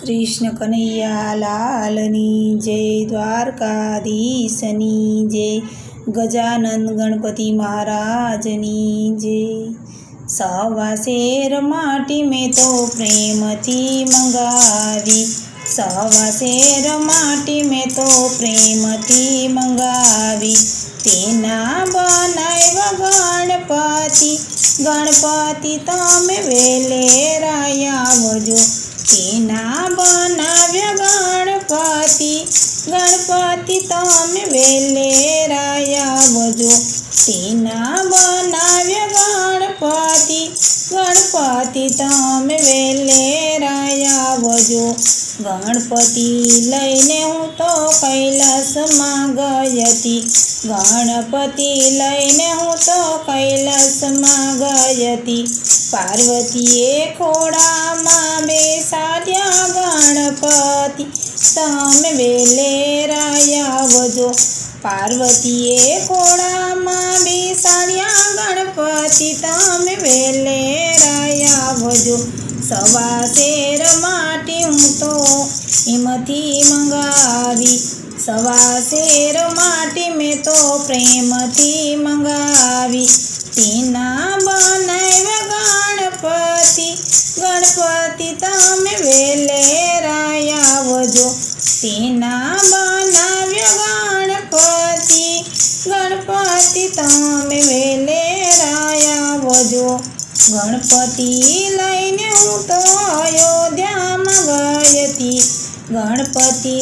કૃષ્ણ કનૈયા, લાલની જય, દ્વારકાધીશની જય, ગજાનંદ ગણપતિ મહારાજની જય. સવા શેર માટી મેં તો પ્રેમથી મંગાવી. સવા શેર માટી મેં તો પ્રેમથી મંગાવી. તેના બનાવ્યા ગણપતિ ગણપતિ તમે વેલે આવજો તેના બનાવ્યા ગણપતિ ગણપતિ તમે વેલે વજો. તેના બનાવ્યા ગણપતિ ગણપતિ તમે વેલે વજો. ગણપતિ લઈને હું તો કૈલાસમાં ગઈ હતી ગણપતિ લઈને હું તો કૈલાસમાં ગઈ હતી પાર્વતીએ ખોડામાં ગણપતિ તમે વેલે વજો પાર્વતીએ ખોળામાં બેસાડ્યા ગણપતિ તમે વેલે વજો સવા શેર માટી હું તો એમાંથી મંગાવી. સવા શેર માટી મેં તો પ્રેમથી મંગાવી. તેના બનાવ્યા ગણપતિ. ગણપતિ તમે વેલે ગણપતિ લઈને હું તો અયોધ્યામાં ગયતી. ગણપતિ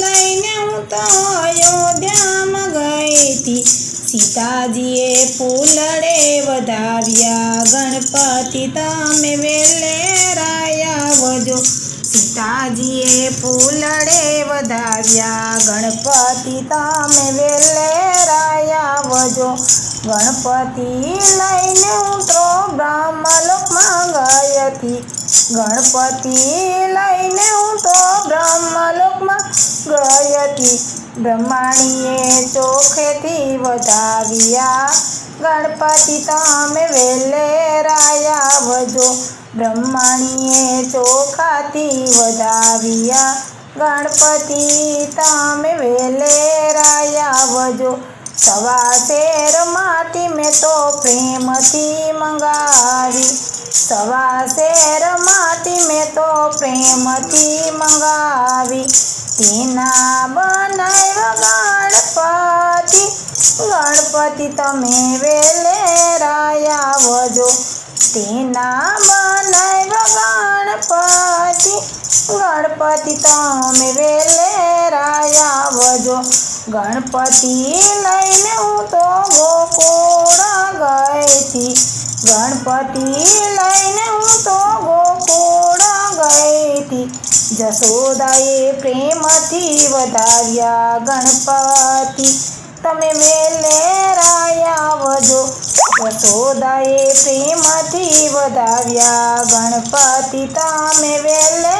લઈને હું તો અયોધ્યામાં ગઈતી સીતાજીએ ફૂલડે વધાવ્યા. ગણપતિ તમે વેલે વજો. સીતાજીએ ફૂલડે વધાવ્યા. ગણપતિ તમે વેલે આવજો ગણપતિ લઈને હું તો બ્રહ્મલોકમાં ગઈ ગણપતિ લઈને હું તો બ્રહ્મલોકમાં ગઈ હતી. બ્રહ્માણીએ ચોખેથી વધાવ્યા. ગણપતિ તમે વેલે વજો બ્રહ્માણીએ ચોખાથી વધાવ્યા. ગણપતિ તમે વેલે આવજો સવા શેર માટી મેં તો પ્રેમથી મંગાવી સવા શેર માટી મેં તો પ્રેમથી મંગાવી તેના બનાવ્યા ગણપતિ ગણપતિ તમે વેલે આવજો તેના બનાવ્યા ગણપતિ ગણપતિ તમે વેલે વજો. ગણપતિ લઈને હું તો ગોકુળ ગઈ હતી ગણપતિ લઈને હું તો ગોકુળ ગઈ હતી જશોદાએ પ્રેમથી વધાર્યા ગણપતિ. તમે વેલે આવજો જશોદાએ પ્રેમથી વધાવ્યા ગણપતિ તમે વેલે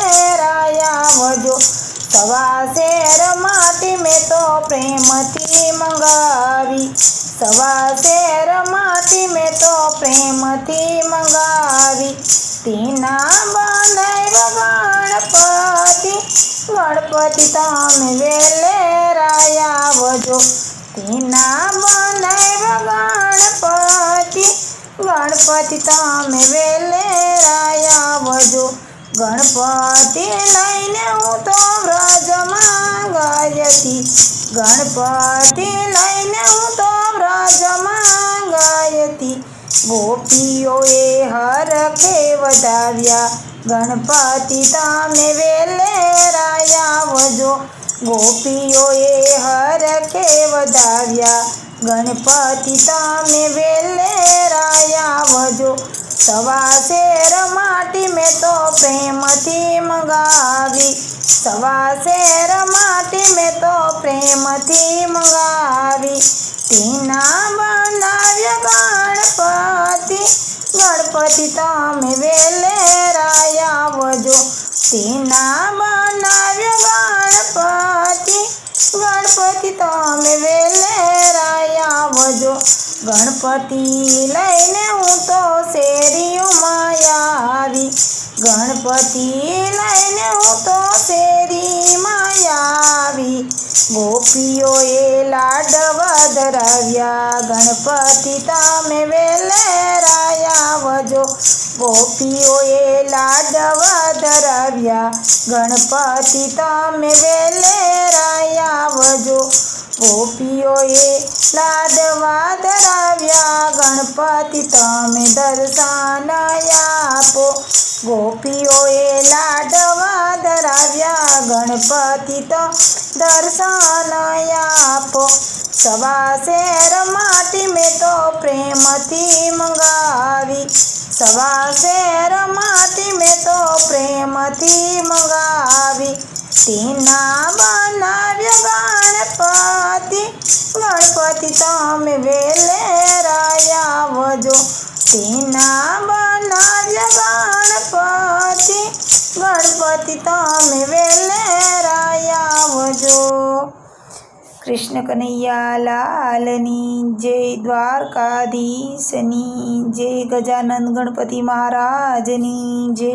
આવજો સવા શેર માટી મેં તો પ્રેમથી મંગાવી સવા શેર માટી મેં તો પ્રેમથી મંગાવી તેના બનાવ્યા ગણપતિ ગણપતિ તમે વેલે આવજો તેના બનાવ્યા ગણપતિ ગણપતિ તમે વેલે આવજો ગણપતિ લઈને હું તો વ્રજમાં ગઈ ગણપતિ લઈને હું તો વ્રજમાં ગાયતી ગોપીઓએ હરખે વધાવ્યા. ગણપતિ તમે વેલે આવજો ગોપીઓએ હરખે વધાવ્યા ગણપતિ તમે વેલે આવજો સવા શેર માટી મેં તો પ્રેમથી મંગાવી સવા શેર માટી મેં તો પ્રેમથી મંગાવી તેના બનાવ્યા ગણપતિ ગણપતિ તમે વેલે આવજો તેના બનાવ્યા ગણપતિ ગણપતિ તમે વેલે આવજો ગણપતિ લઈને હું તો શેરીઓમાં આવી. ગણપતિ લઈને હું તો ગોપીઓએ લાડવા ધરાવ્યા. ગણપતિ તમે વેલેરાયા આવજો ગોપીઓએ લાડવા ધરાવ્યા. ગણપતિ તમે વેલેરાયા આવજો ગોપીઓએ લાડવા ધરાવ્યા. ગણપતિ તમે દર્શન આપો. ગોપીઓએ લાડવા ધરાવ્યા. ગણપતિ તો દર્શન આપો. સવા શેર માટી મેં તો પ્રેમથી મંગાવી. સવા શેર માટી મેં તો પ્રેમથી મંગાવી. તેના તમે વજો. આવજો તેના બનાવ્યો ગણપતિ ગણપતિ તમે વેલેરાયા વજો. કૃષ્ણ કનૈયા લાલની જય, દ્વારકાધીશની જય, ગજાનંદ ગણપતિ મહારાજની જય.